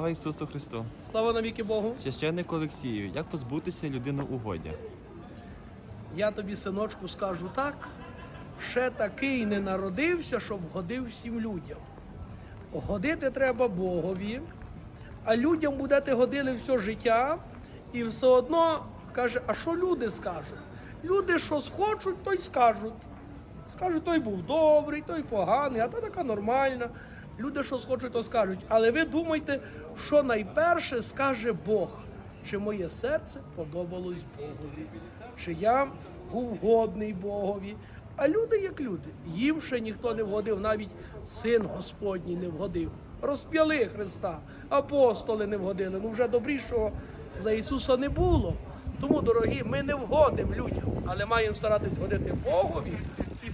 Слава Ісусу Христу! Слава навіки Богу. Священник Олексію, як позбутися людини угодя? Я тобі, синочку, скажу так. Ще такий не народився, щоб годив всім людям. Годити треба Богові, а людям будете годили все життя, і все одно каже, а що люди скажуть? Люди що схочуть, то й скажуть. Скажуть, той був добрий, той поганий, а та така нормальна. Люди, що схочуть, то скажуть. Але ви думайте, що найперше скаже Бог, чи моє серце подобалось Богові, чи я був годний Богові. А люди як люди, їм ще ніхто не вгодив, навіть син Господній не вгодив. Розп'яли Христа, апостоли не вгодили. Ну вже добрішого за Ісуса не було. Тому, дорогі, ми не вгодимо людям, але маємо старатись годити Богові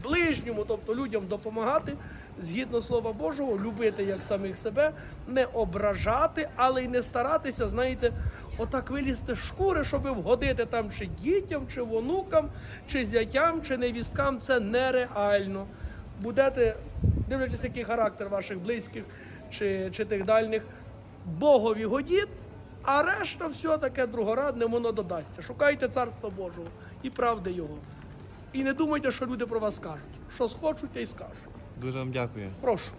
ближньому, тобто людям допомагати згідно Слова Божого, любити як самих себе, не ображати, але й не старатися, знаєте, отак вилізти шкури, щоб вгодити там чи дітям, чи онукам, чи зятям, чи невісткам. Це нереально. Будете, дивлячись, який характер ваших близьких чи, чи тих дальніх, Богові годіть. А решта все таке другорадне, воно додасться. Шукайте царство Божого і правди Його. І не думайте, що люди про вас скажуть. Що схочуть, те й скажуть. Дуже вам дякую. Прошу.